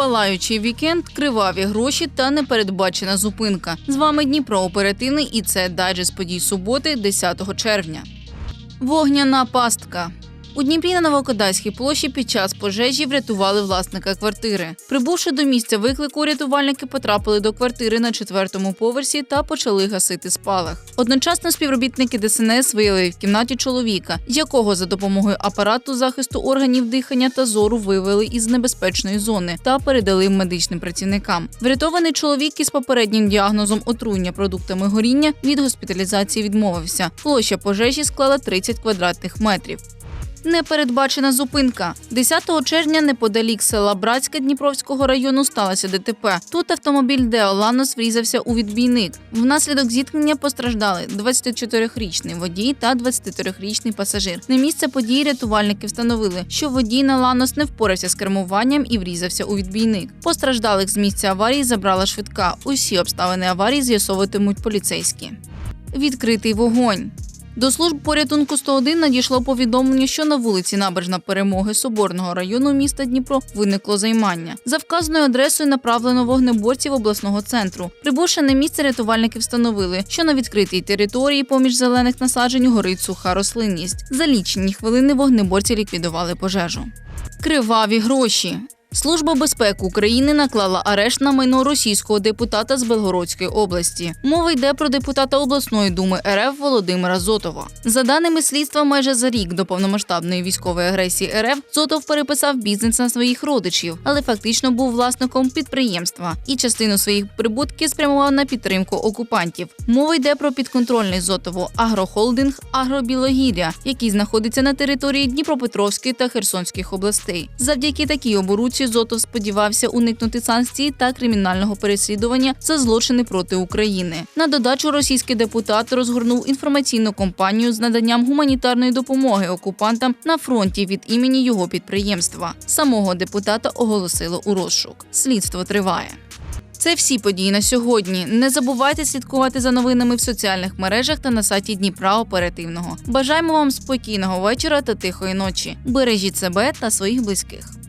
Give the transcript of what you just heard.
Палаючий вікенд, криваві гроші та непередбачена зупинка. З вами Дніпро оперативний і це дайджест подій суботи, 10 червня. Вогняна пастка. У Дніпрі на Новокодайській площі під час пожежі врятували власника квартири. Прибувши до місця виклику, рятувальники потрапили до квартири на четвертому поверсі та почали гасити спалах. Одночасно співробітники ДСНС виявили в кімнаті чоловіка, якого за допомогою апарату захисту органів дихання та зору вивели із небезпечної зони та передали медичним працівникам. Врятований чоловік із попереднім діагнозом отруєння продуктами горіння від госпіталізації відмовився. Площа пожежі склала 30 квадратних метрів. Непередбачена зупинка. 10 червня неподалік села Братська Дніпровського району сталося ДТП. Тут автомобіль Део Ланос врізався у відбійник. Внаслідок зіткнення постраждали 24-річний водій та 23-річний пасажир. На місце події рятувальники встановили, що водій на Ланос не впорався з кермуванням і врізався у відбійник. Постраждалих з місця аварії забрала швидка. Усі обставини аварії з'ясовуватимуть поліцейські. Відкритий вогонь. До служб порятунку 101 надійшло повідомлення, що на вулиці Набережна Перемоги Соборного району міста Дніпро виникло займання. За вказаною адресою направлено вогнеборців обласного центру. Прибувши на місце, рятувальники встановили, що на відкритій території поміж зелених насаджень горить суха рослинність. За лічені хвилини вогнеборці ліквідували пожежу. Криваві гроші. Служба безпеки України наклала арешт на майно російського депутата з Белгородської області. Мова йде про депутата обласної думи РФ Володимира Зотова. За даними слідства, майже за рік до повномасштабної військової агресії РФ Зотов переписав бізнес на своїх родичів, але фактично був власником підприємства і частину своїх прибутків спрямував на підтримку окупантів. Мова йде про підконтрольний Зотову агрохолдинг Агробілогір'я, який знаходиться на території Дніпропетровської та Херсонських областей. Завдяки такій оборудці Зотов сподівався уникнути санкцій та кримінального переслідування за злочини проти України. На додачу російський депутат розгорнув інформаційну кампанію з наданням гуманітарної допомоги окупантам на фронті від імені його підприємства. Самого депутата оголосило у розшук. Слідство триває. Це всі події на сьогодні. Не забувайте слідкувати за новинами в соціальних мережах та на сайті Дніпра Оперативного. Бажаємо вам спокійного вечора та тихої ночі. Бережіть себе та своїх близьких.